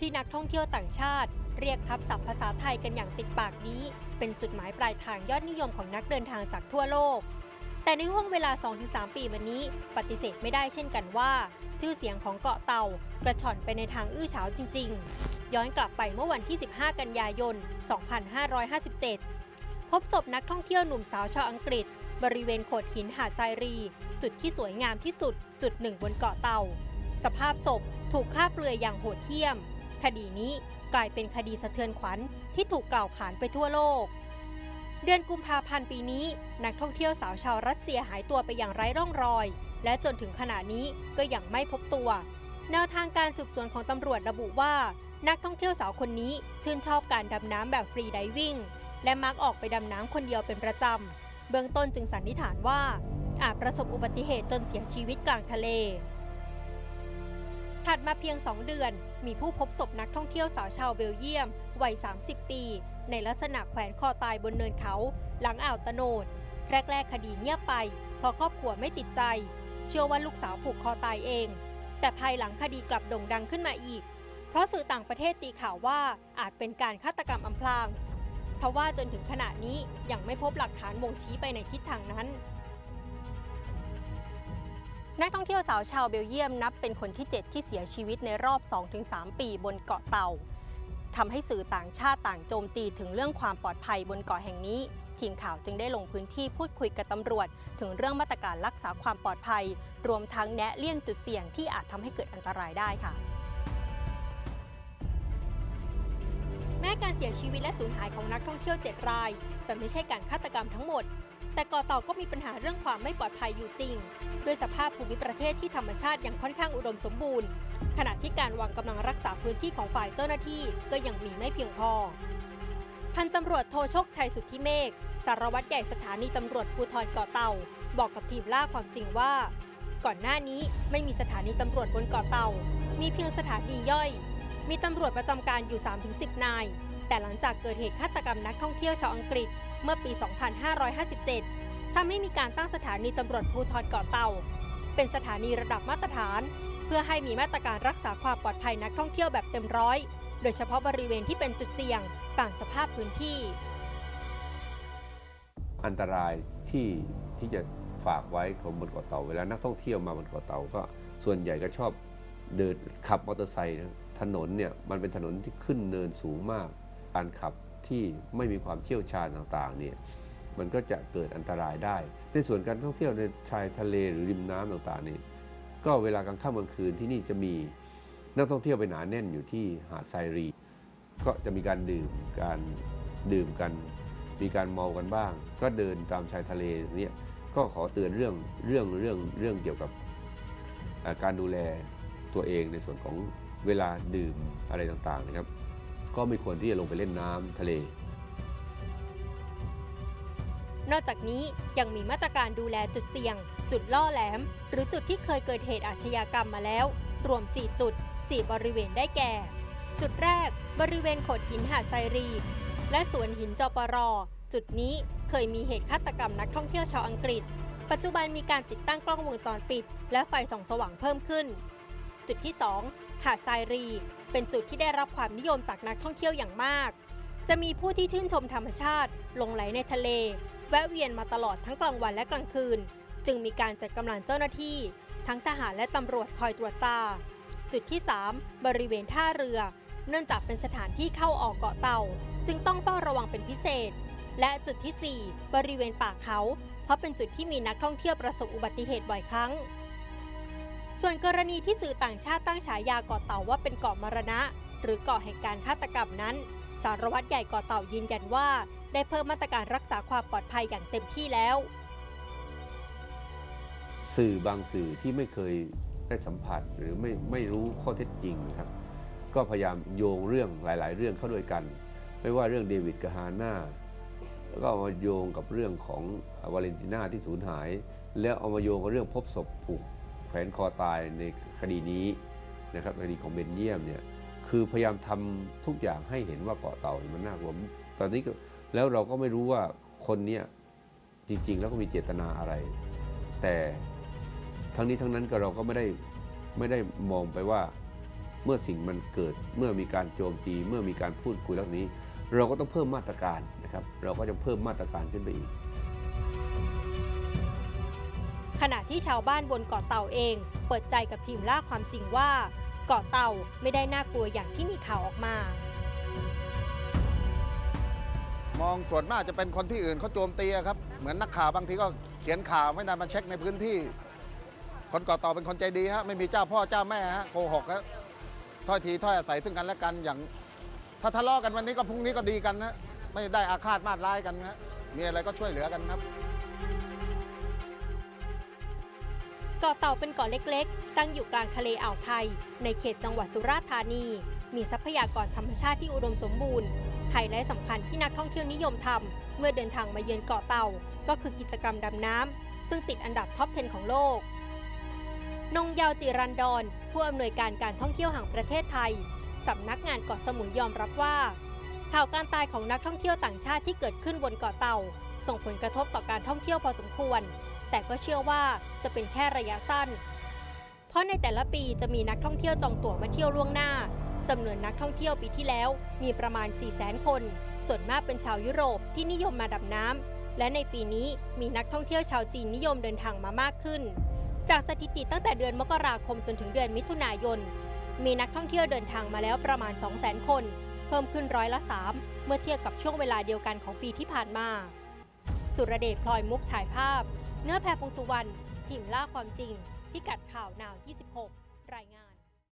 ที่นักท่องเที่ยวต่างชาติ เรียกทับศัพท์ภาษาไทยกันอย่างติดปากนี้ เป็นจุดหมายปลายทางยอดนิยมของนักเดินทางจากทั่วโลก แต่ในห่วงเวลา 2-3 ปีมานี้ ปฏิเสธไม่ได้เช่นกันว่า ชื่อเสียงของเกาะเต่ากระชอนไปในทางอื้อฉาวจริง ๆ ย้อนกลับไปเมื่อวันที่ 15 กันยายน 2557 พบศพนักท่องเที่ยวหนุ่มสาวชาวอังกฤษ บริเวณโขดหินหาดทรายรี จุดที่สวยงามที่สุดจุดหนึ่งบนเกาะเต่า สภาพศพถูกฆ่าเปลือยอย่างโหดเหี้ยม คดีนี้กลายเป็นคดีสะเทือนขวัญที่ถูกกล่าวขานไปทั่วโลก เดือนกุมภาพันธ์ปีนี้ นักท่องเที่ยวสาวชาวรัสเซียหายตัวไปอย่างไร้ร่องรอย และจนถึงขณะนี้ก็ยังไม่พบตัว แนวทางการสืบสวนของตำรวจระบุว่า นักท่องเที่ยวสาวคนนี้ชื่นชอบการดำน้ำแบบฟรีไดวิ่งและมักออกไปดำน้ำคนเดียวเป็นประจำเบื้องต้นจึงสันนิษฐานว่าอาจประสบอุบัติเหตุจนเสียชีวิตกลางทะเล ถัดมาเพียง 2 เดือน มีผู้พบศพนักท่องเที่ยวสาวชาวเบลเยียม วัย 30 ปี ในลักษณะแขวนคอตายบนเนินเขา หลังอ่าวตะโนด แรก ๆ คดีเงียบไป เพราะครอบครัวไม่ติดใจ เชื่อว่าลูกสาวผูกคอตายเอง แต่ภายหลังคดีกลับโด่งดังขึ้นมาอีก เพราะสื่อต่างประเทศตีข่าวว่าอาจเป็นการฆาตกรรมอำพรางทว่าจนถึงขณะนี้ยังไม่พบหลักฐานบ่งชี้ไปในทิศทางนั้น นักท่องเที่ยวสาวชาวเบลเยียมนับเป็นคนที่ 7 ที่เสียชีวิตในรอบ 2-3 ปีบนเกาะเต่าทำให้สื่อต่างชาติต่างโจมตีถึงเรื่องความปลอดภัยบนเกาะแห่งนี้ ทีมข่าวจึงได้ลงพื้นที่พูดคุยกับตำรวจ ถึงเรื่องมาตรการรักษาความปลอดภัย รวมทั้งแนะเลี่ยงจุดเสี่ยงที่อาจทำให้เกิดอันตรายได้ค่ะแม้การเสียชีวิตและสูญหายของนักท่องเที่ยว 7 ราย จะไม่ใช่การฆาตกรรมทั้งหมด แต่เกาะเต่าก็มีปัญหาเรื่องความไม่ปลอดภัยอยู่จริง ด้วยสภาพภูมิประเทศที่ธรรมชาติยังค่อนข้างอุดมสมบูรณ์ ขณะที่การวางกำลังรักษาพื้นที่ของฝ่ายเจ้าหน้าที่ก็ยังมีไม่เพียงพอ พันตำรวจโทโชคชัยสุทธิเมฆสารวัตรใหญ่สถานีตำรวจภูธรเกาะเต่า บอกกับทีมล่าความจริงว่า ก่อนหน้านี้ไม่มีสถานีตำรวจบนเกาะเต่า มีเพียงสถานีย่อย มีตำรวจประจำการอยู่ 3-10 นาย แต่หลังจากเกิดเหตุฆาตกรรมนักท่องเที่ยวชาวอังกฤษ เมื่อปี 2557 ทำให้มีการตั้งสถานีตำรวจภูธรเกาะเต่า เป็นสถานีระดับมาตรฐาน เพื่อให้มีมาตรการรักษาความปลอดภัยนักท่องเที่ยวแบบเต็มร้อย โดยเฉพาะบริเวณที่เป็นจุดเสี่ยงต่างสภาพพื้นที่ อันตรายที่ที่จะฝากไว้ของบนเกาะเต่าเวลานักท่องเที่ยวมาบนเกาะเต่าก็ส่วนใหญ่ก็ชอบเดินขับมอเตอร์ไซค์ถนนเนี่ยมันเป็นถนนที่ขึ้นเนินสูงมาก การขับ ที่ไม่มีความเชี่ยวชาญต่างๆเนี่ยมันก็จะเกิดอันตรายได้ ในส่วนการท่องเที่ยวในชายทะเลหรือริมน้ำต่างๆนี่ก็เวลากลางค่ำกลางคืนที่นี่จะมีนักท่องเที่ยวไปหนาแน่นอยู่ที่หาดไซรี ก็จะมีการดื่มการดื่มกัน มีการเมากันบ้าง ก็เดินตามชายทะเลเนี่ยก็ขอเตือนเรื่องเรื่องเรื่องเรื่องเกี่ยวกับการดูแลตัวเองในส่วนของเวลาดื่มอะไรต่างๆนะครับ ก็ไม่ควรที่จะลงไปเล่นน้ำทะเล นอกจากนี้ยังมีมาตรการดูแลจุดเสี่ยง จุดล่อแหลม หรือจุดที่เคยเกิดเหตุอาชญากรรมมาแล้ว รวม 4 จุด 4 บริเวณได้แก่ จุดแรก บริเวณโขดหินหาดไซรี และสวนหินจปรจุดนี้เคยมีเหตุฆาตกรรมนักท่องเที่ยวชาวอังกฤษ ปัจจุบันมีการติดตั้งกล้องวงจรปิด และไฟส่องสว่างเพิ่มขึ้น จุดที่ 2 หาดทรายรี เป็นจุดที่ได้รับความนิยมจากนักท่องเที่ยวอย่างมาก จะมีผู้ที่ชื่นชมธรรมชาติ ลงไหลในทะเล แวะเวียนมาตลอดทั้งกลางวันและกลางคืน จึงมีการจัดกำลังเจ้าหน้าที่ ทั้งทหารและตำรวจคอยตรวจตา จุดที่ 3 บริเวณท่าเรือ เนื่องจากเป็นสถานที่เข้าออกเกาะเต่า จึงต้องเฝ้าระวังเป็นพิเศษ และจุดทีสี่4 บริเวณป่าเขา เพราะเป็นจุดที่มีนักท่องเที่ยวประสบอุบัติเหตุบ่อยครั้ง ส่วนกรณีที่สื่อต่างชาติตั้งฉายาเกาะเต่าว่าเป็นเกาะมรณะ หรือเกาะแห่งการฆาตกรรมนั้น สารวัตรใหญ่เกาะเต่ายืนยันว่า ได้เพิ่มมาตรการรักษาความปลอดภัยอย่างเต็มที่แล้ว สื่อบางสื่อที่ไม่เคยได้สัมผัสหรือไม่ไม่รู้ข้อเท็จจริงครับ ก็พยายามโยงเรื่องหลาย ๆ เรื่องเข้าด้วยกัน ไม่ว่าเรื่องเดวิดกับฮาน่าแล้วก็เอามาโยงกับเรื่องของวาเลนติน่าที่สูญหาย แล้วเอามาโยงกับเรื่องพบศพผูก แขวนคอตายในคดีนี้นะครับคดีของเบนเยียมเนี่ยคือพยายามทำทุกอย่างให้เห็นว่าเกาะเต่ามันน่ากลัวตอนนี้แล้วเราก็ไม่รู้ว่าคนเนี้ยจริง ๆ แล้วก็มีเจตนาอะไร แต่ทั้งนี้ทั้งนั้นก็เราก็ไม่ได้ไม่ได้มองไปว่าเมื่อสิ่งมันเกิดเมื่อมีการโจมตี เมื่อมีการพูดคุยเรื่องนี้ เราก็ต้องเพิ่มมาตรการนะครับ เราก็จะเพิ่มมาตรการขึ้นไปอีก ขณะที่ชาวบ้านบนเกาะเต่าเอง เปิดใจกับทีมล่าความจริงว่า เกาะเต่าไม่ได้น่ากลัวอย่างที่มีข่าวออกมา มองส่วนมากจะเป็นคนที่อื่นเขาโจมตีครับ เหมือนนักข่าวบางทีก็เขียนข่าวไม่นานมาเช็คในพื้นที่ คนเก่อต่อเป็นคนใจดีฮะไม่มีเจ้าพ่อเจ้าแม่ฮะโกหกฮะถ้อยทีถ้อยอาศัยซึ่งกันและกันอย่าง ถ้าทะเลาะกันวันนี้ก็พรุ่งนี้ก็ดีกันนะไม่ได้อาฆาตมาดร้ายกันฮะมีอะไรก็ช่วยเหลือกันครับ เกาะเต่าเป็นเกาะเล็กๆ ตั้งอยู่กลางทะเลอ่าวไทย ในเขตจังหวัดสุราษฎร์ธานี มีทรัพยากรธรรมชาติที่อุดมสมบูรณ์ ไฮไลท์สำคัญที่นักท่องเที่ยวนิยมทำเมื่อเดินทางมาเยือนเกาะเต่า ก็คือกิจกรรมดำน้ำซึ่งติดอันดับท็อป 10 ของโลก นงยาวจิรันดอนผู้อำนวยการการท่องเที่ยวแห่งประเทศไทยสำนักงานเกาะสมุยยอมรับว่าข่าวการตายของนักท่องเที่ยวต่างชาติที่เกิดขึ้นบนเกาะเต่า ส่งผลกระทบต่อการท่องเที่ยวพอสมควร แต่ก็เชื่อว่าจะเป็นแค่ระยะสั้น เพราะในแต่ละปีจะมีนักท่องเที่ยวจองตั๋วมาเที่ยวล่วงหน้าจำนวนนักท่องเที่ยวปีที่แล้วมีประมาณ 4 0 0 0 0 0 คน ส่วนมากเป็นชาวยุโรปที่นิยมมาดำน้ำ และในปีนี้มีนักท่องเที่ยวชาวจีนนิยมเดินทางมามากขึ้น จากสถิติตั้งแต่เดือนมกราคมจนถึงเดือนมิถุนายน มีนักท่องเที่ยวเดินทางมาแล้วประมาณ 200,000 คน เพิ่มขึ้นร้อยละ 3 เมื่อเทียบกับช่วงเวลาเดียวกันของปีที่ผ่านมา สุรเดชพลอยมุกถ่ายภาพ เนื้อแพรพงสุวรรณทีมล่าความจริง พิกัดข่าว นาว 26 รายงาน